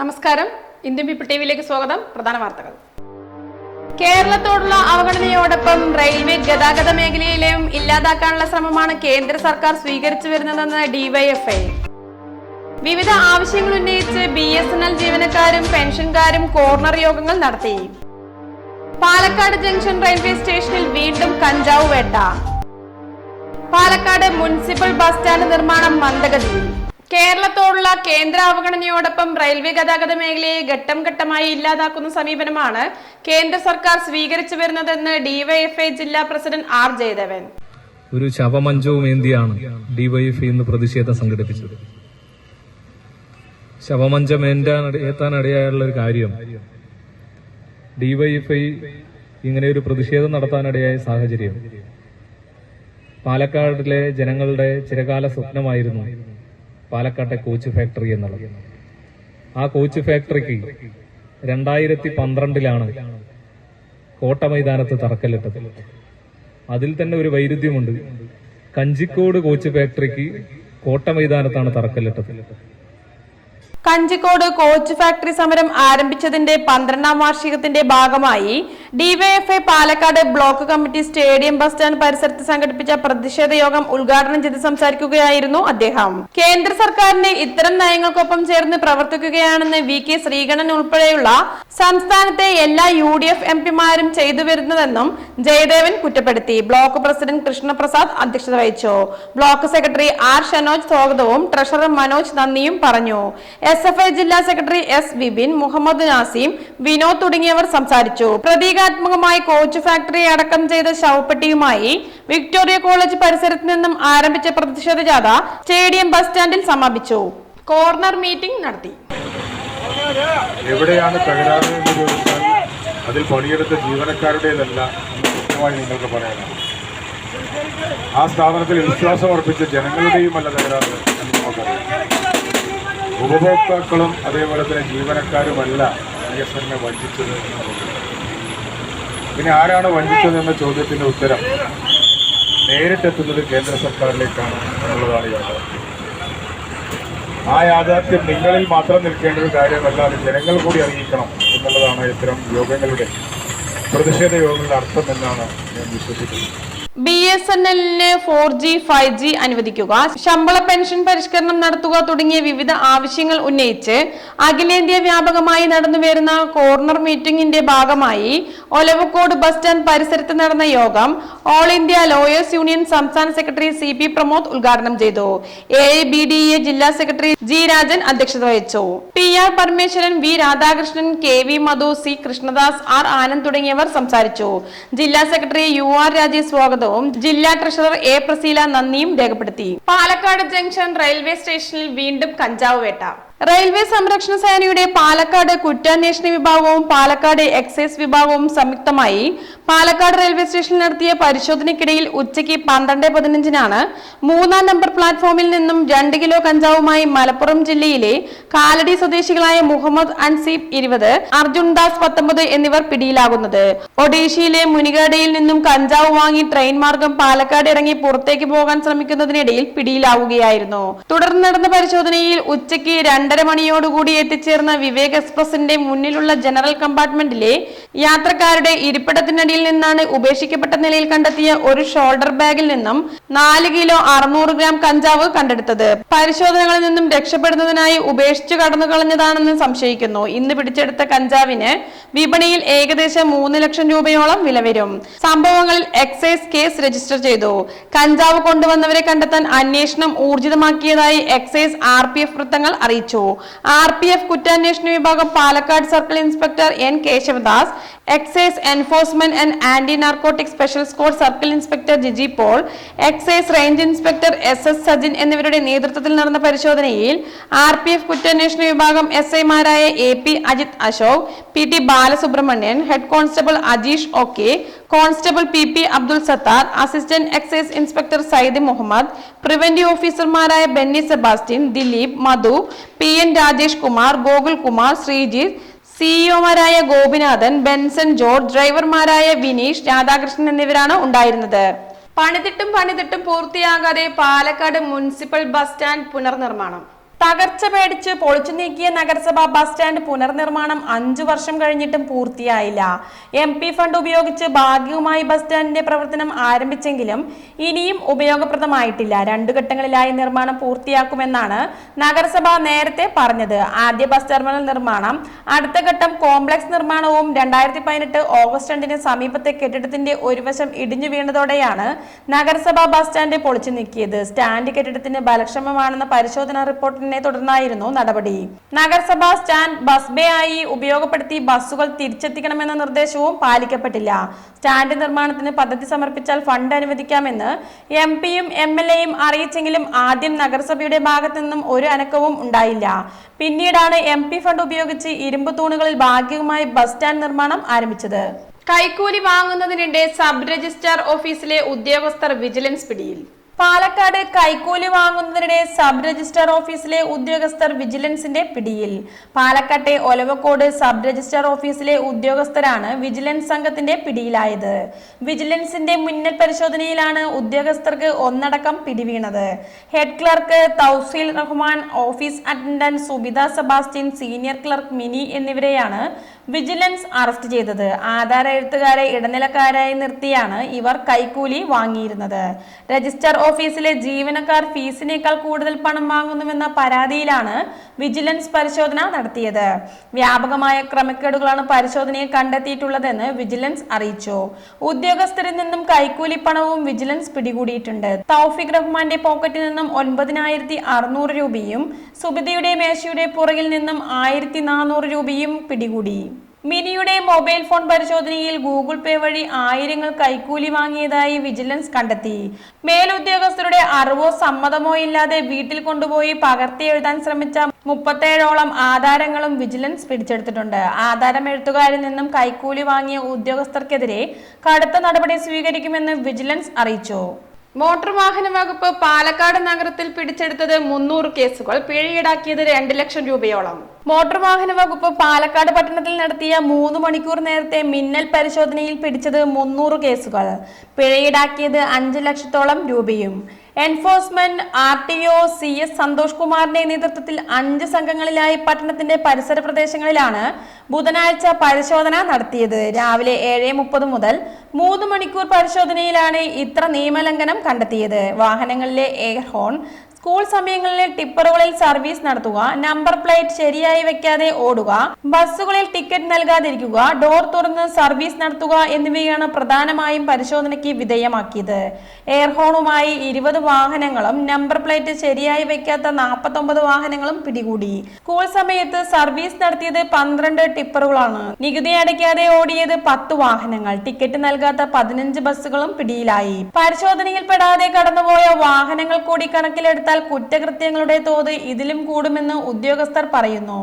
നമസ്കാരം. Indian people T വിയിലേക്ക് സ്വാഗതം. പ്രധാന വാർത്തകൾ. കേരളത്തോടുള്ള അവഗണനയോടൊപ്പം റെയിൽവേ ഗതാഗത മേഖലയിലെയും ഇല്ലാതാക്കാനുള്ള ശ്രമമാണ് കേന്ദ്ര സർക്കാർ സ്വീകരിച്ചു വരുന്നതെന്ന് ഡിവൈഎഫ്ഐ. വിവിധ ആവശ്യങ്ങൾ ഉന്നയിച്ച് ബി എസ് എൻ എൽ ജീവനക്കാരും പെൻഷൻകാരും കോർണർ യോഗങ്ങൾ നടത്തി. പാലക്കാട് ജംഗ്ഷൻ റെയിൽവേ സ്റ്റേഷനിൽ വീണ്ടും കഞ്ചാവ് വേട്ട. പാലക്കാട് മുനിസിപ്പൽ ബസ് സ്റ്റാൻഡ് നിർമ്മാണം മന്ദഗതിയിൽ. കേരളത്തോടുള്ള കേന്ദ്ര അവഗണനയോടൊപ്പം റെയിൽവേ ഗതാഗത മേഖലയെ ഘട്ടം ഘട്ടമായി ഇല്ലാതാക്കുന്ന സമീപനമാണ് കേന്ദ്ര സർക്കാർ സ്വീകരിച്ചു വരുന്നതെന്ന് ഡിവൈഎഫ്ഐ ജില്ലാ പ്രസിഡന്റ് ആർ ജയദേവൻ. ഒരു ശവമഞ്ചവും ഏന്തിയാണ് ഡിവൈഎഫ്ഐ ഇന്ന് പ്രതിഷേധം സംഘടിപ്പിച്ചത്. ശവമഞ്ചം ഏന്താൻ ഏത്താനിടയായുള്ള ഒരു കാര്യം ഡിവൈഎഫ്ഐ ഇങ്ങനെ ഒരു പ്രതിഷേധം നടത്താനിടയായ സാഹചര്യം. പാലക്കാടിലെ ജനങ്ങളുടെ ചിരകാല സ്വപ്നമായിരുന്നു പാലക്കാട്ടെ കോച്ച് ഫാക്ടറി എന്നുള്ളത്. ആ കോച്ച് ഫാക്ടറിക്ക് രണ്ടായിരത്തി പന്ത്രണ്ടിലാണ് കോട്ട മൈതാനത്ത് തറക്കല്ലിട്ടത്. അതിൽ തന്നെ ഒരു വൈരുദ്ധ്യമുണ്ട്. കഞ്ചിക്കോട് കോച്ച് ഫാക്ടറിക്ക് കോട്ട മൈതാനത്താണ് തറക്കല്ലിട്ടത്. കഞ്ചിക്കോട് കോച്ച് ഫാക്ടറി സമരം ആരംഭിച്ചതിന്റെ പന്ത്രണ്ടാം വാർഷികത്തിന്റെ ഭാഗമായി DYFI Palakkad block committee stadium bus stand പരിസരത്ത് സംഘടിപ്പിച്ച പ്രതിഷേധ യോഗം ഉദ്ഘാടനം ചെയ്ത് സംസാരിക്കുകയായിരുന്നു അദ്ദേഹം. കേന്ദ്ര സർക്കാരിന്റെ ഇത്തരം നയങ്ങൾക്കൊപ്പം ചേർന്ന് പ്രവർത്തിക്കുകയാണെന്ന് വി കെ ശ്രീകണ്ഠൻ ഉൾപ്പെടെയുള്ള സംസ്ഥാനത്തെ എല്ലാ യു ഡി എഫ് എം പിമാരും ചെയ്തു വരുന്നതെന്നും ജയദേവൻ കുറ്റപ്പെടുത്തി. ബ്ലോക്ക് പ്രസിഡന്റ് കൃഷ്ണപ്രസാദ് അധ്യക്ഷത വഹിച്ചു. ബ്ലോക്ക് സെക്രട്ടറി ആർ ഷനോജ് സ്വാഗതവും ട്രഷറർ മനോജ് നന്ദിയും പറഞ്ഞു. എസ് ജില്ലാ സെക്രട്ടറി എസ് വിപിൻ മുഹമ്മദ് നാസിം വിനോദ് തുടങ്ങിയവർ സംസാരിച്ചു. പ്രതീകാത്മകമായി കോച്ച് ഫാക്ടറി അടക്കം ചെയ്ത ശവപ്പെട്ടിയുമായി വിക്ടോറിയ കോളേജ് പരിസരത്ത് നിന്നും ആരംഭിച്ച പ്രതിഷേധ ജാഥ സ്റ്റേഡിയം ബസ് സ്റ്റാൻഡിൽ സമാപിച്ചു. കോർണർ മീറ്റിംഗ് നടത്തി. എവിടെയാണ് അതിൽ പണിയെടുത്ത ജീവനക്കാരുടേതല്ല നിങ്ങൾക്ക് പറയാനാണ് ആ സ്ഥാപനത്തിൽ വിശ്വാസം അർപ്പിച്ച ജനങ്ങളുടെയുമല്ല തകരാറ് എന്ന് നമുക്കറിയാം. ഉപഭോക്താക്കളും അതേപോലെ തന്നെ ജീവനക്കാരുമല്ല എന്നെ വഞ്ചിച്ചത് എന്ന് പിന്നെ ആരാണ് വഞ്ചിച്ചത് എന്ന ചോദ്യത്തിന്റെ ഉത്തരം നേരിട്ടെത്തുന്നത് കേന്ദ്ര സർക്കാരിലേക്കാണ് എന്നുള്ളതാണ് യാഥാർത്ഥ്യം. ആ യാഥാർത്ഥ്യം നിങ്ങളിൽ മാത്രം നിൽക്കേണ്ട ഒരു കാര്യമല്ല അത് ജനങ്ങൾ കൂടി അറിയിക്കണം എന്നുള്ളതാണ് ഇത്തരം യോഗങ്ങളുടെ പ്രതിഷേധ യോഗങ്ങളുടെ അർത്ഥം എന്നാണ് ഞാൻ വിശ്വസിക്കുന്നത്. ബി എസ് എൻ എല്ലിന് ഫോർ ജി ഫൈവ് ജി അനുവദിക്കുക. ശമ്പള പെൻഷൻ പരിഷ്കരണം നടത്തുക തുടങ്ങിയ വിവിധ ആവശ്യങ്ങൾ ഉന്നയിച്ച് അഖിലേന്ത്യാ വ്യാപകമായി നടന്നുവരുന്ന കോർണർ മീറ്റിംഗിന്റെ ഭാഗമായി ഒലവക്കോട് ബസ് സ്റ്റാൻഡ് പരിസരത്ത് നടന്ന യോഗം ഓൾ ഇന്ത്യ ലോയേഴ്സ് യൂണിയൻ സംസ്ഥാന സെക്രട്ടറി സി പി പ്രമോദ് ഉദ്ഘാടനം ചെയ്തു. എ ബി ഡി എ ജില്ലാ സെക്രട്ടറി ജി രാജൻ അധ്യക്ഷത വഹിച്ചു. P R Parameswaran V Radhakrishnan K V Madhu C Krishnadas R Anand തുടങ്ങിയവർ സംസാരിച്ചു. ജില്ലാ സെക്രട്ടറി യു ആർ രാജേഷ് സ്വാഗതവും ജില്ലാ ട്രഷറർ എ പ്രസീല നന്ദിയും രേഖപ്പെടുത്തി. പാലക്കാട് ജംഗ്ഷൻ റെയിൽവേ സ്റ്റേഷനിൽ വീണ്ടും കഞ്ചാവ് വേട്ട. റെയിൽവേ സംരക്ഷണ സേനയുടെ പാലക്കാട് കുറ്റാന്വേഷണ വിഭാഗവും പാലക്കാട് എക്സൈസ് വിഭാഗവും സംയുക്തമായി പാലക്കാട് റെയിൽവേ സ്റ്റേഷനിൽ നടത്തിയ പരിശോധനയ്ക്കിടയിൽ ഉച്ചയ്ക്ക് പന്ത്രണ്ട് പതിനഞ്ചിനാണ് മൂന്നാം നമ്പർ പ്ലാറ്റ്ഫോമിൽ നിന്നും രണ്ട് കിലോ കഞ്ചാവുമായി മലപ്പുറം ജില്ലയിലെ കാലടി സ്വദേശികളായ മുഹമ്മദ് അൻസീബ് ഇരുപത് അർജുൻ ദാസ് പത്തൊമ്പത് എന്നിവർ പിടിയിലാകുന്നത്. ഒഡീഷയിലെ മുനിഗാഡയിൽ നിന്നും കഞ്ചാവ് വാങ്ങി ട്രെയിൻ മാർഗം പാലക്കാട് ഇറങ്ങി പുറത്തേക്ക് പോകാൻ ശ്രമിക്കുന്നതിനിടയിൽ പിടിയിലാവുകയായിരുന്നു. തുടർന്ന് നടന്ന പരിശോധനയിൽ ഉച്ചയ്ക്ക് രണ്ടര മണിയോടുകൂടി എത്തിച്ചേർന്ന വിവേക് എക്സ്പ്രസിന്റെ മുന്നിലുള്ള ജനറൽ കമ്പാർട്ട്മെന്റിലെ യാത്രക്കാരുടെ ഇരിപ്പിടത്തിനടിയിൽ നിന്നാണ് ഉപേക്ഷിക്കപ്പെട്ട നിലയിൽ കണ്ടെത്തിയ ഒരു ഷോൾഡർ ബാഗിൽ നിന്നും നാല് കിലോ അറുന്നൂറ് ഗ്രാം കഞ്ചാവ് കണ്ടെടുത്തത്. പരിശോധനകളിൽ നിന്നും രക്ഷപ്പെടുന്നതിനായി ഉപേക്ഷിച്ചു കടന്നു കളഞ്ഞതാണെന്ന് സംശയിക്കുന്നു. ഇന്ന് പിടിച്ചെടുത്ത കഞ്ചാവിന് വിപണിയിൽ ഏകദേശം മൂന്ന് ലക്ഷം രൂപയോളം വില വരും. സംഭവങ്ങളിൽ എക്സൈസ് കേസ് രജിസ്റ്റർ ചെയ്തു. കഞ്ചാവ് കൊണ്ടുവന്നവരെ കണ്ടെത്താൻ അന്വേഷണം ഊർജിതമാക്കിയതായി എക്സൈസ് ആർ പി എഫ് വൃത്തങ്ങൾ അറിയിച്ചു. ആർ പി എഫ് കുറ്റാന്വേഷണ വിഭാഗം Palakkad circle inspector N Keshavadas excise enforcement and anti narcotic special squad circle inspector Jiji Paul excise range inspector S S Sajin എന്നിവരുടെ നേതൃത്വത്തിൽ നടന്ന പരിശോധനയിൽ ആർ പി എഫ് കുറ്റാന്വേഷണ വിഭാഗം എസ് ഐമാരായ A P Ajith Ashok P T Balasubramanian head constable Ajeesh ഒക്കെ constable P P Abdul Sathar assistant excise inspector Syed Muhammad preventive ഓഫീസർമാരായ Benny Sebastian Dileep Madhu P N Rajesh Kumar Gokul Kumar Sreejith സിഇഒമാരായ ഗോപിനാഥൻ ബെൻസൺ ജോർജ് ഡ്രൈവർമാരായ വിനീഷ് രാധാകൃഷ്ണൻ എന്നിവരാണ് ഉണ്ടായിരുന്നത്. പണിതിട്ടും പണിതിട്ടും പൂർത്തിയാകാതെ പാലക്കാട് മുനിസിപ്പൽ ബസ് സ്റ്റാൻഡ് പുനർനിർമ്മാണം. തകർച്ച പേടിച്ച് പൊളിച്ചു നീക്കിയ നഗരസഭ ബസ് സ്റ്റാൻഡ് പുനർനിർമ്മാണം അഞ്ചു വർഷം കഴിഞ്ഞിട്ടും പൂർത്തിയായില്ല. എം പി ഫണ്ട് ഉപയോഗിച്ച് ഭാഗികമായി ബസ് സ്റ്റാൻഡിന്റെ പ്രവർത്തനം ആരംഭിച്ചെങ്കിലും ഇനിയും ഉപയോഗപ്രദമായിട്ടില്ല. രണ്ടു ഘട്ടങ്ങളിലായി നിർമ്മാണം പൂർത്തിയാക്കുമെന്നാണ് നഗരസഭ നേരത്തെ പറഞ്ഞത്. ആദ്യ ബസ് ടെർമിനൽ നിർമ്മാണം അടുത്ത ഘട്ടം കോംപ്ലക്സ് നിർമ്മാണവും രണ്ടായിരത്തി പതിനെട്ട് ഓഗസ്റ്റ് രണ്ടിന് സമീപത്തെ കെട്ടിടത്തിന്റെ ഒരു വശം ഇടിഞ്ഞു വീണതോടെയാണ് നഗരസഭ ബസ് സ്റ്റാൻഡ് പൊളിച്ചു നീക്കിയത്. സ്റ്റാൻഡ് കെട്ടിടത്തിന് ബലക്ഷമമാണെന്ന പരിശോധനാ റിപ്പോർട്ടിനെ തുടർന്നായിരുന്നു നടപടി. നഗരസഭാ സ്റ്റാൻഡ് ബസ് ബേ ആയി ഉപയോഗപ്പെടുത്തി ബസ്സുകൾ തിരിച്ചെത്തിക്കണമെന്ന നിർദ്ദേശവും പാലിക്കപ്പെട്ടില്ല. സ്റ്റാൻഡ് നിർമ്മാണത്തിന് പദ്ധതി സമർപ്പിച്ചാൽ ഫണ്ട് അനുവദിക്കാമെന്ന് എം പിയും എം എൽ എയും അറിയിച്ചെങ്കിലും ആദ്യം നഗരസഭയുടെ ഭാഗത്തു നിന്നും ഒരു അനക്കവും ഉണ്ടായില്ല. പിന്നീടാണ് എം പി ഫണ്ട് ഉപയോഗിച്ച് ഇരുമ്പ് തൂണുകളിൽ ഭാഗികമായി ബസ് സ്റ്റാൻഡ് നിർമ്മാണം ആരംഭിച്ചത്. കൈക്കൂലി വാങ്ങുന്നതിനിടെ സബ് രജിസ്ട്രാർ ഓഫീസിലെ ഉദ്യോഗസ്ഥർ വിജിലൻസ് പിടിയിൽ. പാലക്കാട് കൈക്കൂലി വാങ്ങുന്നതിനിടെ സബ് രജിസ്ട്രാർ ഓഫീസിലെ ഉദ്യോഗസ്ഥർ വിജിലൻസിന്റെ പിടിയിൽ. പാലക്കാട്ടെ ഒലവക്കോട് സബ് രജിസ്ട്രാർ ഓഫീസിലെ ഉദ്യോഗസ്ഥരാണ് വിജിലൻസ് സംഘത്തിന്റെ പിടിയിലായത്. വിജിലൻസിന്റെ മുന്നൽ പരിശോധനയിലാണ് ഉദ്യോഗസ്ഥർക്ക് ഒന്നടക്കം പിടിവീണത്. Head clerk Thouseel Rahman office attendant Subitha Sebastian senior clerk Mini എന്നിവരെയാണ് വിജിലൻസ് അറസ്റ്റ് ചെയ്തത്. ആധാര എഴുത്തുകാരെ ഇടനിലക്കാരായി നിർത്തിയാണ് ഇവർ കൈക്കൂലി വാങ്ങിയിരുന്നത്. രജിസ്റ്റർ ഓഫീസിലെ ജീവനക്കാർ ഫീസിനേക്കാൾ കൂടുതൽ പണം വാങ്ങുന്നുവെന്ന പരാതിയിലാണ് വിജിലൻസ് പരിശോധന നടത്തിയത്. വ്യാപകമായ ക്രമക്കേടുകളാണ് പരിശോധനയിൽ കണ്ടെത്തിയിട്ടുള്ളതെന്ന് വിജിലൻസ് അറിയിച്ചു. ഉദ്യോഗസ്ഥരിൽ നിന്നും കൈക്കൂലി പണവും വിജിലൻസ് പിടികൂടിയിട്ടുണ്ട്. തൗഫിക് റഹ്മാന്റെ പോക്കറ്റിൽ നിന്നും ഒൻപതിനായിരത്തി അറുന്നൂറ് രൂപയും സുബിതയുടെ മേശയുടെ പുറകിൽ നിന്നും ആയിരത്തി നാനൂറ് രൂപയും പിടികൂടി. മിനിയുടെ മൊബൈൽ ഫോൺ പരിശോധനയിൽ ഗൂഗിൾ പേ വഴി ആയിരങ്ങൾ കൈക്കൂലി വാങ്ങിയതായി വിജിലൻസ് കണ്ടെത്തി. മേലുദ്യോഗസ്ഥരുടെ അറിവോ സമ്മതമോ ഇല്ലാതെ വീട്ടിൽ കൊണ്ടുപോയി പകർത്തി എഴുതാൻ ശ്രമിച്ച മുപ്പത്തേഴോളം ആധാരങ്ങളും വിജിലൻസ് പിടിച്ചെടുത്തിട്ടുണ്ട്. ആധാരം എഴുത്തുകാരിൽ നിന്നും കൈക്കൂലി വാങ്ങിയ ഉദ്യോഗസ്ഥർക്കെതിരെ കടുത്ത നടപടി സ്വീകരിക്കുമെന്ന് വിജിലൻസ് അറിയിച്ചു. മോട്ടോർ വാഹന വകുപ്പ് പാലക്കാട് നഗരത്തിൽ പിടിച്ചെടുത്തത് മുന്നൂറ് കേസുകൾ പിഴ ഈടാക്കിയത് രണ്ട് ലക്ഷം രൂപയോളം. മോട്ടോർ വാഹന വകുപ്പ് പാലക്കാട് പട്ടണത്തിൽ നടത്തിയ മൂന്ന് മണിക്കൂർ നേരത്തെ മിന്നൽ പരിശോധനയിൽ പിടിച്ചത് മുന്നൂറ് കേസുകൾ. പിഴ ഈടാക്കിയത് അഞ്ച് ലക്ഷത്തോളം രൂപയും. Enforcement R T O C S Santhosh കുമാറിന്റെ നേതൃത്വത്തിൽ അഞ്ച് സംഘങ്ങളിലായി പട്ടണത്തിന്റെ പരിസര പ്രദേശങ്ങളിലാണ് ബുധനാഴ്ച പരിശോധന നടത്തിയത്. രാവിലെ ഏഴ് മുപ്പത് മുതൽ മൂന്ന് മണിക്കൂർ പരിശോധനയിലാണ് ഇത്ര നിയമലംഘനം കണ്ടെത്തിയത്. വാഹനങ്ങളിലെ എയർ ഹോൺ സ്കൂൾ സമയങ്ങളിൽ ടിപ്പറുകളിൽ സർവീസ് നടത്തുക നമ്പർ പ്ലേറ്റ് ശരിയായി വെക്കാതെ ഓടുക ബസ്സുകളിൽ ടിക്കറ്റ് നൽകാതിരിക്കുക ഡോർ തുറന്ന് സർവീസ് നടത്തുക എന്നിവയാണ് പ്രധാനമായും പരിശോധനയ്ക്ക് വിധേയമാക്കിയത്. എയർഹോണുമായി ഇരുപത് വാഹനങ്ങളും നമ്പർ പ്ലേറ്റ് ശരിയായി വെക്കാത്ത നാൽപ്പത്തൊമ്പത് വാഹനങ്ങളും പിടികൂടി. സ്കൂൾ സമയത്ത് സർവീസ് നടത്തിയത് പന്ത്രണ്ട് ടിപ്പറുകളാണ്. നികുതി അടയ്ക്കാതെ ഓടിയത് പത്ത് വാഹനങ്ങൾ ടിക്കറ്റ് നൽകാത്ത പതിനഞ്ച് ബസ്സുകളും പിടിയിലായി. പരിശോധനയിൽപ്പെടാതെ കടന്നുപോയ വാഹനങ്ങൾ കൂടി കണക്കിലെടുത്താൽ കുറ്റകൃത്യങ്ങളുടെ തോത് ഇതിലും കൂടുമെന്ന് ഉദ്യോഗസ്ഥർ പറയുന്നു.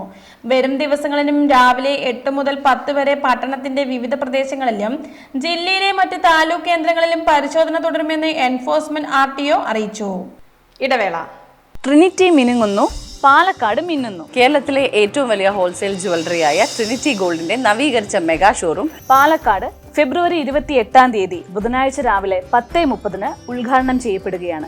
വരും ദിവസങ്ങളിലും രാവിലെ എട്ട് മുതൽ പത്ത് വരെ പട്ടണത്തിന്റെ വിവിധ പ്രദേശങ്ങളിലും ജില്ലയിലെ മറ്റ് താലൂക്ക് കേന്ദ്രങ്ങളിലും പരിശോധന തുടരുമെന്ന് എൻഫോഴ്സ്മെന്റ് ആർ അറിയിച്ചു. ഇടവേള. ട്രിനിറ്റി മിനുങ്ങുന്നു പാലക്കാട് മിന്നുന്നു. കേരളത്തിലെ ഏറ്റവും വലിയ ഹോൾസെയിൽ ജുവലറിയായ ട്രിനിറ്റി ഗോൾഡിന്റെ നവീകരിച്ച മെഗാ ഷോറൂം പാലക്കാട് ഫെബ്രുവരി ഇരുപത്തി എട്ടാം തീയതി ബുധനാഴ്ച രാവിലെ പത്ത് മുപ്പതിന് ഉദ്ഘാടനം ചെയ്യപ്പെടുകയാണ്.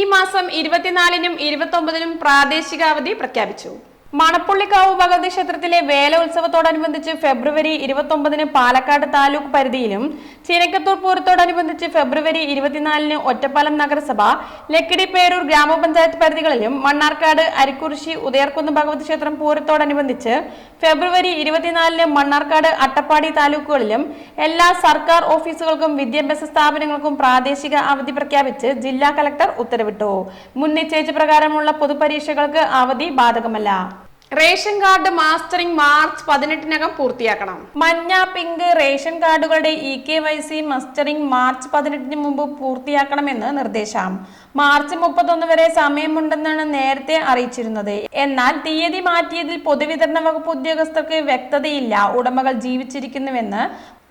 ഈ മാസം ഇരുപത്തിനാലിനും ഇരുപത്തി ഒമ്പതിനും പ്രാദേശിക അവധി പ്രഖ്യാപിച്ചു. മണപ്പുള്ളിക്കാവ് ഭഗവതി ക്ഷേത്രത്തിലെ വേല ഉത്സവത്തോടനുബന്ധിച്ച് ഫെബ്രുവരി ഇരുപത്തി ഒമ്പതിന് പാലക്കാട് താലൂക്ക് പരിധിയിലും ചിനക്കത്തൂർ പൂരത്തോടനുബന്ധിച്ച് ഫെബ്രുവരി ഇരുപത്തിനാലിന് ഒറ്റപ്പാലം നഗരസഭ ലക്കിടി പേരൂർ ഗ്രാമപഞ്ചായത്ത് പരിധികളിലും മണ്ണാർക്കാട് അരിക്കുറിശി ഉദയർക്കുന്ന് ഭഗവതി ക്ഷേത്രം പൂരത്തോടനുബന്ധിച്ച് ഫെബ്രുവരി ഇരുപത്തിനാലിന് മണ്ണാർക്കാട് അട്ടപ്പാടി താലൂക്കുകളിലും എല്ലാ സർക്കാർ ഓഫീസുകൾക്കും വിദ്യാഭ്യാസ സ്ഥാപനങ്ങൾക്കും പ്രാദേശിക അവധി പ്രഖ്യാപിച്ച് ജില്ലാ കലക്ടർ ഉത്തരവിട്ടു. മുൻ നിശ്ചയിച്ച പ്രകാരമുള്ള പൊതുപരീക്ഷകൾക്ക് അവധി ബാധകമല്ല. റേഷൻ കാർഡ് മാസ്റ്ററിംഗ് മാർച്ച് പതിനെട്ടിനകം പൂർത്തിയാക്കണം. മഞ്ഞ pink ration കാർഡുകളുടെ E K Y C mustering March പതിനെട്ടിന് മുമ്പ് പൂർത്തിയാക്കണമെന്ന് നിർദ്ദേശം. മാർച്ച് മുപ്പത്തൊന്ന് വരെ സമയമുണ്ടെന്നാണ് നേരത്തെ അറിയിച്ചിരുന്നത്. എന്നാൽ തീയതി മാറ്റിയതിൽ പൊതുവിതരണ വകുപ്പ് ഉദ്യോഗസ്ഥർക്ക് വ്യക്തതയില്ല. ഉടമകൾ ജീവിച്ചിരിക്കുന്നുവെന്ന്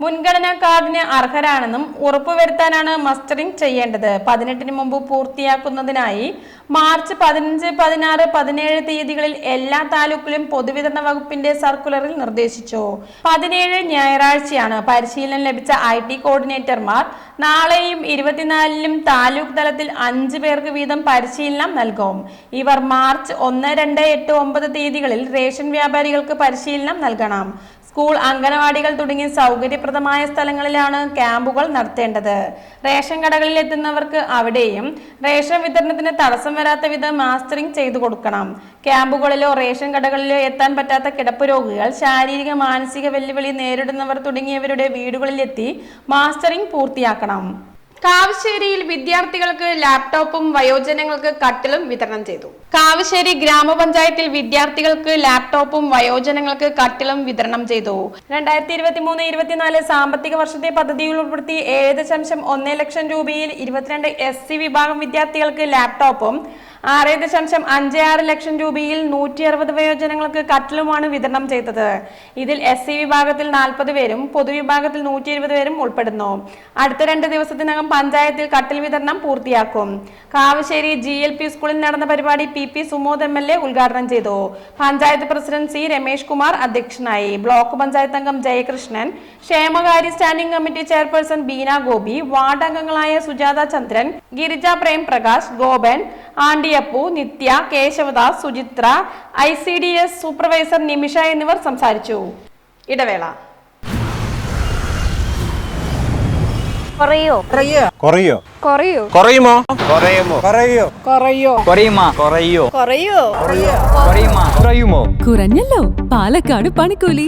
മുൻഗണനാ കാർഡിന് അർഹരാണെന്നും ഉറപ്പുവരുത്താനാണ് മസ്റ്ററിംഗ് ചെയ്യേണ്ടത്. പതിനെട്ടിന് മുമ്പ് പൂർത്തിയാക്കുന്നതിനായി മാർച്ച് പതിനഞ്ച് പതിനാറ് പതിനേഴ് തീയതികളിൽ എല്ലാ താലൂക്കിലും പൊതുവിതരണ വകുപ്പിന്റെ സർക്കുലറിൽ നിർദ്ദേശിച്ചു. പതിനേഴ് ഞായറാഴ്ചയാണ് പരിശീലനം ലഭിച്ച ഐ ടി കോർഡിനേറ്റർമാർ നാളെയും ഇരുപത്തിനാലിലും താലൂക്ക് തലത്തിൽ അഞ്ച് പേർക്ക് വീതം പരിശീലനം നൽകും. ഇവർ മാർച്ച് ഒന്ന് രണ്ട് എട്ട് ഒമ്പത് തീയതികളിൽ റേഷൻ വ്യാപാരികൾക്ക് പരിശീലനം നൽകണം. സ്കൂൾ അംഗനവാടികൾ തുടങ്ങിയ സൗകര്യപ്രദമായ സ്ഥലങ്ങളിലാണ് ക്യാമ്പുകൾ നടത്തേണ്ടത്. റേഷൻ കടകളിൽ എത്തുന്നവർക്ക് അവിടെയും റേഷൻ വിതരണത്തിന് തടസ്സം വരാത്ത വിധം മാസ്റ്ററിംഗ് ചെയ്തു കൊടുക്കണം. ക്യാമ്പുകളിലോ റേഷൻ കടകളിലോ എത്താൻ പറ്റാത്ത കിടപ്പ് രോഗികൾ ശാരീരിക മാനസിക വെല്ലുവിളി നേരിടുന്നവർ തുടങ്ങിയവരുടെ വീടുകളിലെത്തി മാസ്റ്ററിംഗ് പൂർത്തിയാക്കണം. കാവശ്ശേരിയിൽ വിദ്യാർത്ഥികൾക്ക് ലാപ്ടോപ്പും വയോജനങ്ങൾക്ക് കട്ടിലും വിതരണം ചെയ്തു. കാവശ്ശേരി ഗ്രാമപഞ്ചായത്തിൽ വിദ്യാർത്ഥികൾക്ക് ലാപ്ടോപ്പും വയോജനങ്ങൾക്ക് കട്ടിലും വിതരണം ചെയ്തു. രണ്ടായിരത്തി ഇരുപത്തി മൂന്ന് ഇരുപത്തിനാല് സാമ്പത്തിക വർഷത്തെ പദ്ധതിയിൽ ഉൾപ്പെടുത്തി ഏഴ് ദശാംശം ഒന്ന് ലക്ഷം രൂപയിൽ ഇരുപത്തിരണ്ട് എസ് സി വിഭാഗം വിദ്യാർത്ഥികൾക്ക് ലാപ്ടോപ്പും ആറ് ദശാംശം അഞ്ച് ആറ് ലക്ഷം രൂപയിൽ നൂറ്റി അറുപത് വയോജനങ്ങൾക്ക് കട്ടിലുമാണ് വിതരണം ചെയ്തത്. ഇതിൽ എസ് സി വിഭാഗത്തിൽ നാൽപ്പത് പേരും പൊതുവിഭാഗത്തിൽ നൂറ്റി ഇരുപത് പേരും ഉൾപ്പെടുന്നു. അടുത്ത രണ്ട് ദിവസത്തിനകം പഞ്ചായത്തിൽ കട്ടിൽ വിതരണം പൂർത്തിയാക്കും. കാവശ്ശേരി ജി എൽ പി സ്കൂളിൽ നടന്ന പരിപാടി P P Sumod M L A ഉദ്ഘാടനം ചെയ്തു. പഞ്ചായത്ത് പ്രസിഡന്റ് സി രമേഷ് കുമാർ അധ്യക്ഷനായി. ബ്ലോക്ക് പഞ്ചായത്ത് അംഗം ജയകൃഷ്ണൻ ക്ഷേമകാര്യ standing committee chairperson Beena Gopi ward അംഗങ്ങളായ Sujatha Chandran Girija Prem Prakash Gopan Andiyappu Nithya Keshavadas Suchithra I C D S supervisor Nimisha എന്നിവർ സംസാരിച്ചു ഇടവേള കുറയോ കുറയോ കുറയോ കുറയുമോ കുറയുമോ കുറയോ കുറയോ കുറയുമോ കുറയോ കുറയോ കുറയുമോ കുറയുമോ കുറഞ്ഞല്ലോ പാലക്കാട് പണിക്കൂലി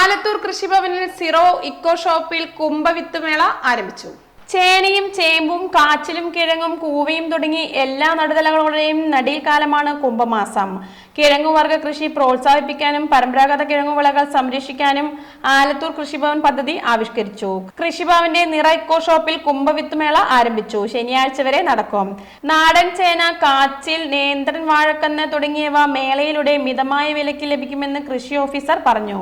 Alathur കൃഷിഭവനിൽ സിറോ ഇക്കോ ഷോപ്പിൽ കുംഭവിത്തുമേള ആരംഭിച്ചു. ചേനയും ചേമ്പും കാച്ചിലും കിഴങ്ങും കൂവയും തുടങ്ങി എല്ലാ നടുതലകളുടെയും നടീൽ കാലമാണ് കുംഭമാസം. കിഴങ്ങുവർഗ കൃഷി പ്രോത്സാഹിപ്പിക്കാനും പരമ്പരാഗത കിഴങ്ങുവിളകൾ സംരക്ഷിക്കാനും ആലത്തൂർ കൃഷിഭവൻ പദ്ധതി ആവിഷ്കരിച്ചു. കൃഷിഭവന്റെ നിറ ഇക്കോ ഷോപ്പിൽ കുംഭവിത്തുമേള ആരംഭിച്ചു. ശനിയാഴ്ച വരെ നടക്കും. നാടൻ ചേന കാച്ചിൽ നേന്ത്രൻ വാഴക്കന്ന് തുടങ്ങിയവ മേളയിലൂടെ മിതമായ വിലയ്ക്ക് ലഭിക്കുമെന്ന് കൃഷി ഓഫീസർ പറഞ്ഞു.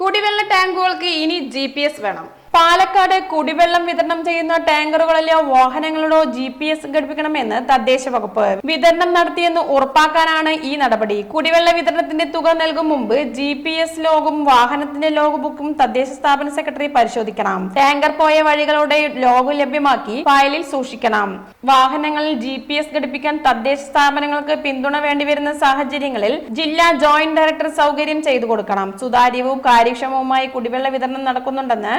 കുടിവെള്ള ടാങ്കുകൾക്ക് ഇനി ജി വേണം. പാലക്കാട് കുടിവെള്ളം വിതരണം ചെയ്യുന്ന ടാങ്കറുകളിലോ വാഹനങ്ങളിലോ ജി പി എസ് ഘടിപ്പിക്കണമെന്ന് തദ്ദേശ വകുപ്പ് വിതരണം നടത്തിയെന്ന് ഉറപ്പാക്കാനാണ് ഈ നടപടി. കുടിവെള്ള വിതരണത്തിന്റെ തുക നൽകും മുമ്പ് ജി പി എസ് ലോഗും വാഹനത്തിന്റെ ലോഗ് ബുക്കും തദ്ദേശ സ്ഥാപന സെക്രട്ടറി പരിശോധിക്കണം. ടാങ്കർ പോയ വഴികളുടെ ലോഗ് ലഭ്യമാക്കി ഫയലിൽ സൂക്ഷിക്കണം. വാഹനങ്ങളിൽ ജി പി എസ് ഘടിപ്പിക്കാൻ തദ്ദേശ സ്ഥാപനങ്ങൾക്ക് പിന്തുണ വേണ്ടിവരുന്ന സാഹചര്യങ്ങളിൽ ജില്ലാ ജോയിന്റ് ഡയറക്ടർ സൗകര്യം ചെയ്തു കൊടുക്കണം. സുതാര്യവും കാര്യക്ഷമവുമായി കുടിവെള്ള വിതരണം നടക്കുന്നുണ്ടെന്ന്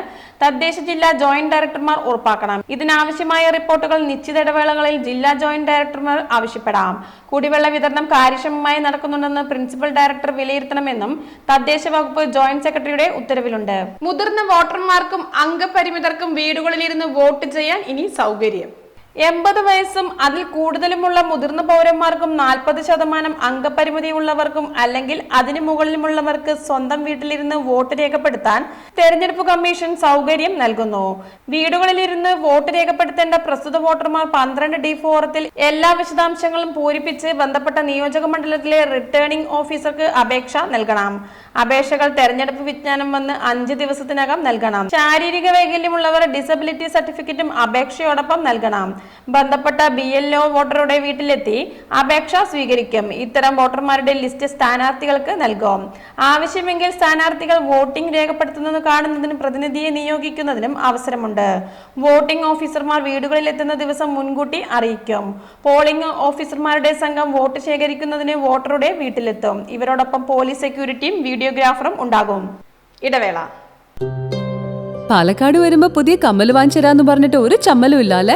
തദ്ദേശ ജില്ലാ ജോയിന്റ് ഡയറക്ടർമാർ ഉറപ്പാക്കണം. ഇതിനാവശ്യമായ റിപ്പോർട്ടുകൾ നിശ്ചിത ഇടവേളകളിൽ ജില്ലാ ജോയിന്റ് ഡയറക്ടർമാർ ആവശ്യപ്പെടാം. കുടിവെള്ള വിതരണം കാര്യക്ഷമമായി നടക്കുന്നുണ്ടെന്ന് പ്രിൻസിപ്പൽ ഡയറക്ടർ വിലയിരുത്തണമെന്നും തദ്ദേശ വകുപ്പ് ജോയിന്റ് സെക്രട്ടറിയുടെ ഉത്തരവിലുണ്ട്. മുതിർന്ന വോട്ടർമാർക്കും അംഗപരിമിതർക്കും വീടുകളിലിരുന്ന് വോട്ട് ചെയ്യാൻ ഇനി സൗകര്യം. എൺപത് വയസ്സും അതിൽ കൂടുതലുമുള്ള മുതിർന്ന പൗരന്മാർക്കും നാൽപ്പത് ശതമാനം അംഗപരിമിതി ഉള്ളവർക്കും അല്ലെങ്കിൽ അതിനു മുകളിലുമുള്ളവർക്ക് സ്വന്തം വീട്ടിലിരുന്ന് വോട്ട് രേഖപ്പെടുത്താൻ തെരഞ്ഞെടുപ്പ് കമ്മീഷൻ സൗകര്യം നൽകുന്നു. വീടുകളിലിരുന്ന് വോട്ട് രേഖപ്പെടുത്തേണ്ട പ്രസ്തുത വോട്ടർമാർ പന്ത്രണ്ട് ഡി ഫോറത്തിൽ എല്ലാ വിശദാംശങ്ങളും പൂരിപ്പിച്ച് ബന്ധപ്പെട്ട നിയോജക മണ്ഡലത്തിലെ റിട്ടേണിംഗ് ഓഫീസർക്ക് അപേക്ഷ നൽകണം. അപേക്ഷകൾ തെരഞ്ഞെടുപ്പ് വിജ്ഞാനം വന്ന് അഞ്ച് ദിവസത്തിനകം നൽകണം. ശാരീരിക വൈകല്യമുള്ളവർ ഡിസബിലിറ്റി സർട്ടിഫിക്കറ്റും അപേക്ഷയോടൊപ്പം നൽകണം. ബന്ധപ്പെട്ട ബി എൽ ഒ വോട്ടറുടെ വീട്ടിലെത്തി അപേക്ഷ സ്വീകരിക്കും. ഇത്തരം വോട്ടർമാരുടെ ലിസ്റ്റ് സ്ഥാനാർത്ഥികൾക്ക് നൽകും. ആവശ്യമെങ്കിൽ സ്ഥാനാർത്ഥികൾ വോട്ടിംഗ് രേഖപ്പെടുത്തുന്നത് കാണുന്നതിനും പ്രതിനിധിയെ നിയോഗിക്കുന്നതിനും അവസരമുണ്ട്. വോട്ടിംഗ് ഓഫീസർമാർ വീടുകളിൽ എത്തുന്ന ദിവസം മുൻകൂട്ടി അറിയിക്കും. പോളിംഗ് ഓഫീസർമാരുടെ സംഘം വോട്ട് ശേഖരിക്കുന്നതിന് വോട്ടറുടെ വീട്ടിലെത്തും. ഇവരോടൊപ്പം പോലീസ് സെക്യൂരിറ്റിയും വീഡിയോഗ്രാഫറും ഉണ്ടാകും. ഇടവേള. പാലക്കാട് വരുമ്പോ പുതിയ കമ്മൽ വാങ്ങിച്ചരാന്ന് പറഞ്ഞിട്ട് ഒരു ചമ്മലും ഇല്ല അല്ലെ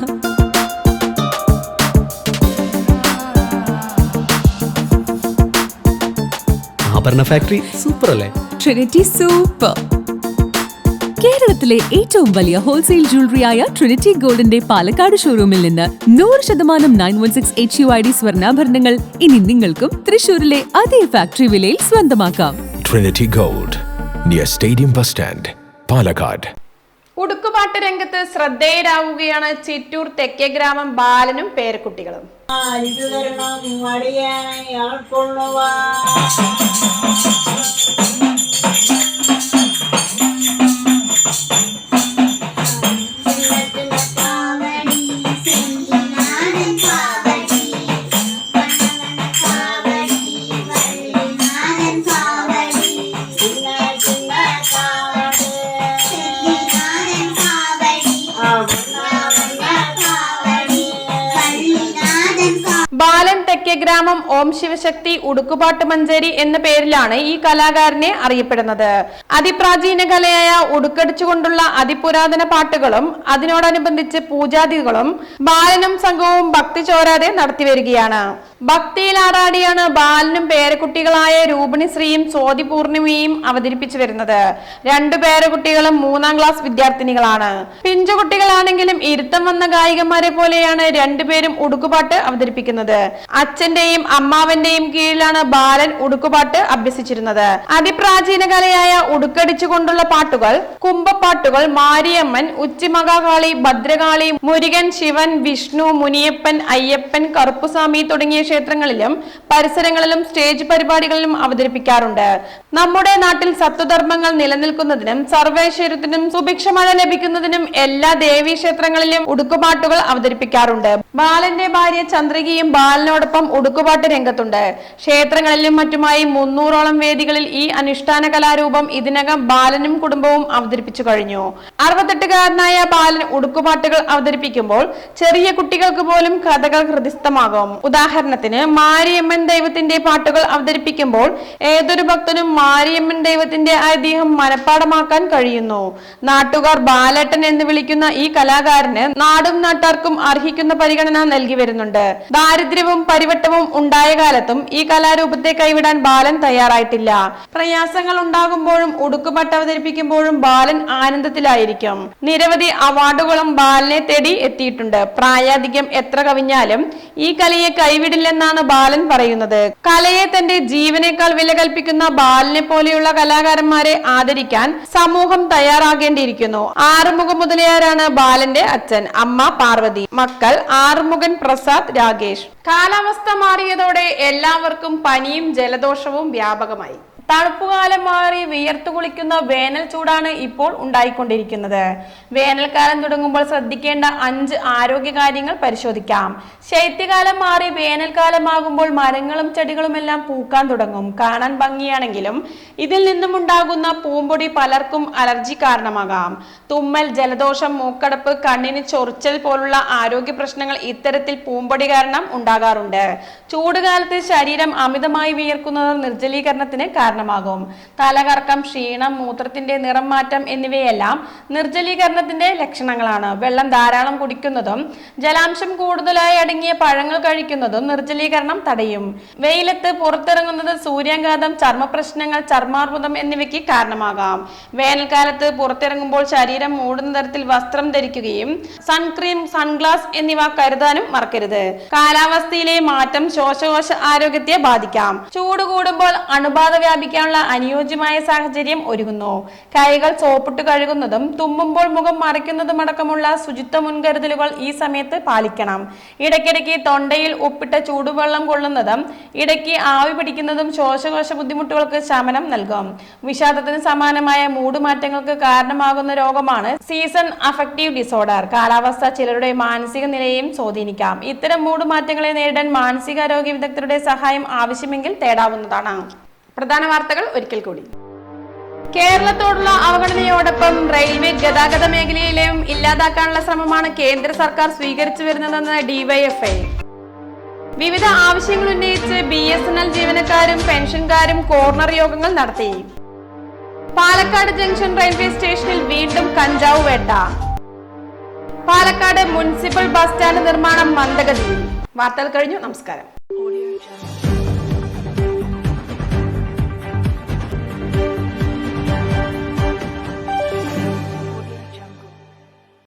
ആഭരണ ഫാക്ടറി സൂപ്പർ അല്ലേ? ട്രിനിറ്റി സൂപ്പർ കേരളത്തിലെ ഏറ്റവും വലിയ ഹോൾസെയിൽ ജ്വല്ലറിയായ ട്രിനിറ്റി ഗോൾഡിന്റെ പാലക്കാട് ഷോറൂമിൽ നിന്ന് നൂറ് ശതമാനം nine one six H U I D സ്വർണാഭരണങ്ങൾ ഇനി നിങ്ങൾക്കും തൃശൂരിലെ അതേ ഫാക്ടറി വിലയിൽ സ്വന്തമാക്കാം. Trinity gold near stadium bus stand Palakkad ഉടുക്കുപാട്ട് രംഗത്ത് ശ്രദ്ധേയരാവുകയാണ് ചിറ്റൂർ തെക്കേ ഗ്രാമം ബാലനും പേരക്കുട്ടികളും. ബാലൻ തെക്കേ ഗ്രാമം ഓം ശിവശക്തി ഉടുക്കുപാട്ട് മഞ്ചേരി എന്ന പേരിലാണ് ഈ കലാകാരനെ അറിയപ്പെടുന്നത്. അതിപ്രാചീന കലയായ ഉടുക്കടിച്ചുകൊണ്ടുള്ള അതിപുരാതന പാട്ടുകളും അതിനോടനുബന്ധിച്ച് പൂജാതികളും ബാലനും സംഘവും ഭക്തി ചോരാതെ നടത്തി വരികയാണ്. ഭക്തിയിൽ ആറാടിയാണ് ബാലനും പേരക്കുട്ടികളായ രൂപിണി ശ്രീയും സ്വാതി പൂർണിമയും അവതരിപ്പിച്ചു വരുന്നത്. രണ്ടു പേരക്കുട്ടികളും മൂന്നാം ക്ലാസ് വിദ്യാർത്ഥിനികളാണ്. പിഞ്ചുകുട്ടികളാണെങ്കിലും ഇരുത്തം വന്ന ഗായികമാരെ പോലെയാണ് രണ്ടുപേരും ഉടുക്കുപാട്ട് അവതരിപ്പിക്കുന്നത്. അച്ഛന്റെയും അമ്മാവന്റെയും കീഴിലാണ് ബാലൻ ഉടുക്കുപാട്ട് അഭ്യസിച്ചിരുന്നത്. അതിപ്രാചീന കലയായ ഉടുക്കടിച്ചുകൊണ്ടുള്ള പാട്ടുകൾ കുംഭപ്പാട്ടുകൾ മാരിയമ്മൻ ഉച്ചിമകാളി ഭദ്രകാളി മുരുകൻ ശിവൻ വിഷ്ണു മുനിയപ്പൻ അയ്യപ്പൻ കറുപ്പുസ്വാമി തുടങ്ങിയ ക്ഷേത്രങ്ങളിലും പരിസരങ്ങളിലും സ്റ്റേജ് പരിപാടികളിലും അവതരിപ്പിക്കാറുണ്ട്. നമ്മുടെ നാട്ടിൽ സത്വധർമ്മങ്ങൾ നിലനിൽക്കുന്നതിനും സർവേശ്വരത്തിനും സുഭിക്ഷമഴ ലഭിക്കുന്നതിനും എല്ലാ ദേവീ ക്ഷേത്രങ്ങളിലും ഉടുക്കുപാട്ടുകൾ അവതരിപ്പിക്കാറുണ്ട്. ബാലന്റെ ഭാര്യ ചന്ദ്രികയും ബാലനോടൊപ്പം ഉടുക്കുപാട്ട് രംഗത്തുണ്ട്. ക്ഷേത്രങ്ങളിലും മറ്റുമായി മുന്നൂറോളം വേദികളിൽ ഈ അനുഷ്ഠാന കലാരൂപം ഇതിനകം ബാലനും കുടുംബവും അവതരിപ്പിച്ചു കഴിഞ്ഞു. അറുപത്തെട്ടുകാരനായ ബാലൻ ഉടുക്കുപാട്ടുകൾ അവതരിപ്പിക്കുമ്പോൾ ചെറിയ കുട്ടികൾക്ക് പോലും കഥകൾ ഹൃദിസ്ഥമാകും. ഉദാഹരണത്തിന് മാരിയമ്മൻ ദൈവത്തിന്റെ പാട്ടുകൾ അവതരിപ്പിക്കുമ്പോൾ ഏതൊരു ഭക്തനും മാരിയമ്മൻ ദൈവത്തിന്റെ ഐതിഹ്യം മനഃപ്പാടമാക്കാൻ കഴിയുന്നു. നാട്ടുകാർ ബാലേട്ടൻ എന്ന് വിളിക്കുന്ന ഈ കലാകാരന് നാടും നാട്ടാർക്കും അർഹിക്കുന്ന പരിഗണന നൽകി വരുന്നുണ്ട്. ദാരിദ്ര്യവും പരിവട്ടവും ഉണ്ടായ കാലത്തും ഈ കലാരൂപത്തെ കൈവിടാൻ ബാലൻ തയ്യാറായിട്ടില്ല. പ്രയാസങ്ങൾ ഉണ്ടാകുമ്പോഴും ഉടുക്കുപട്ട് അവതരിപ്പിക്കുമ്പോഴും ബാലൻ ആനന്ദത്തിലായിരിക്കും. നിരവധി അവാർഡുകളും ബാലനെ തേടി എത്തിയിട്ടുണ്ട്. പ്രായാധികം എത്ര കവിഞ്ഞാലും ഈ കലയെ കൈവിടില്ലെന്നാണ് ബാലൻ പറയുന്നത്. കലയെ തന്റെ ജീവനേക്കാൾ വില കൽപ്പിക്കുന്ന ബാലനെ പോലെയുള്ള കലാകാരന്മാരെ ആദരിക്കാൻ സമൂഹം തയ്യാറാകേണ്ടിയിരിക്കുന്നു. ആറുമുഖ മുതലിയാരാണ് ബാലന്റെ അച്ഛൻ അമ്മ പാർവതി. മക്കൾ ആറുമുഖൻ പ്രസാദ് രാകേഷ് കാലാവസ്ഥ മാറിയതോടെ എല്ലാവർക്കും പനിയും ജലദോഷവും വ്യാപകമായി. തണുപ്പുകാലം മാറി വിയർത്തു കുളിക്കുന്ന വേനൽ ചൂടാണ് ഇപ്പോൾ ഉണ്ടായിക്കൊണ്ടിരിക്കുന്നത്. വേനൽക്കാലം തുടങ്ങുമ്പോൾ ശ്രദ്ധിക്കേണ്ട അഞ്ച് ആരോഗ്യ കാര്യങ്ങൾ പരിശോധിക്കാം. ശൈത്യകാലം മാറി വേനൽക്കാലമാകുമ്പോൾ മരങ്ങളും ചെടികളും എല്ലാം പൂക്കാൻ തുടങ്ങും. കാണാൻ ഭംഗിയാണെങ്കിലും ഇതിൽ നിന്നും ഉണ്ടാകുന്ന പൂമ്പൊടി പലർക്കും അലർജി കാരണമാകാം. തുമ്മൽ ജലദോഷം മൂക്കടപ്പ് കണ്ണിന് ചൊറിച്ചൽ പോലുള്ള ആരോഗ്യ പ്രശ്നങ്ങൾ ഇത്തരത്തിൽ പൂമ്പൊടി കാരണം ഉണ്ടാകാറുണ്ട്. ചൂടുകാലത്ത് ശരീരം അമിതമായി വിയർക്കുന്നത് നിർജലീകരണത്തിന് കാരണമാകും. തലകറക്കം ക്ഷീണം മൂത്രത്തിന്റെ നിറം മാറ്റം എന്നിവയെല്ലാം നിർജലീകരണത്തിന്റെ ലക്ഷണങ്ങളാണ്. വെള്ളം ധാരാളം കുടിക്കുന്നതും ജലാംശം കൂടുതലായി അടങ്ങിയ പഴങ്ങൾ കഴിക്കുന്നതും നിർജലീകരണം തടയും. വെയിലത്ത് പുറത്തിറങ്ങുന്നത് സൂര്യാഘാതം ചർമ്മ പ്രശ്നങ്ങൾ ചർമാർബുദം എന്നിവയ്ക്ക് കാരണമാകാം. വേനൽക്കാലത്ത് പുറത്തിറങ്ങുമ്പോൾ ശരീരം മൂടുന്ന തരത്തിൽ വസ്ത്രം ധരിക്കുകയും സൺക്രീം സൺഗ്ലാസ് എന്നിവ കരുതാനും മറക്കരുത്. കാലാവസ്ഥയിലെ മാറ്റം ശ്വാസകോശ ആരോഗ്യത്തെ ബാധിക്കാം. ചൂട് കൂടുമ്പോൾ അണുബാധ വ്യാപിക്കാനുള്ള അനുയോജ്യമായ സാഹചര്യം ഒരുങ്ങുന്നു. കൈകൾ സോപ്പിട്ട് കഴുകുന്നതും തുമ്മുമ്പോൾ മുഖം മറയ്ക്കുന്നതും അടക്കമുള്ള ശുചിത്വ മുൻകരുതലുകൾ ഈ സമയത്ത് പാലിക്കണം. ഇടയ്ക്കിടയ്ക്ക് തൊണ്ടയിൽ ഉപ്പിട്ട ചൂടുവെള്ളം കൊള്ളുന്നതും ഇടയ്ക്ക് ആവി പിടിക്കുന്നതും ശ്വാസകോശ ബുദ്ധിമുട്ടുകൾക്ക് ശമനം നൽകും. വിഷാദത്തിന് സമാനമായ മൂടുമാറ്റങ്ങൾക്ക് കാരണമാകുന്ന രോഗമാണ് സീസൺ അഫക്റ്റീവ് ഡിസോർഡർ. കാലാവസ്ഥ ചിലരുടെ മാനസിക നിലയെയും സ്വാധീനിക്കാം. ഇത്തരം മൂടുമാറ്റങ്ങളെ നേരിടാൻ മാനസികാരോഗ്യ വിദഗ്ധരുടെ സഹായം ആവശ്യമെങ്കിൽ തേടാവുന്നതാണ്. പ്രധാന വാർത്തകൾ ഒരിക്കൽ കൂടി. കേരളത്തോടുള്ള അവഗണനയോടൊപ്പം റെയിൽവേ ഗതാഗത മേഖലയിലെയും ഇല്ലാതാക്കാനുള്ള ശ്രമമാണ് കേന്ദ്ര സർക്കാർ സ്വീകരിച്ചു വരുന്നതെന്ന് ഡിവൈഎഫ്ഐ. വിവിധ ആവശ്യങ്ങൾ ഉന്നയിച്ച് ബി എസ് എൻ എൽ ജീവനക്കാരും പെൻഷൻകാരും കോർണർ യോഗങ്ങൾ നടത്തി. പാലക്കാട് ജംഗ്ഷൻ റെയിൽവേ സ്റ്റേഷനിൽ വീണ്ടും കഞ്ചാവ് വേട്ട. പാലക്കാട് മുനിസിപ്പൽ ബസ് സ്റ്റാൻഡ് നിർമ്മാണം മന്ദഗതിയിൽ വാർത്തകൾ കഴിഞ്ഞു. നമസ്കാരം. Audio Jungle.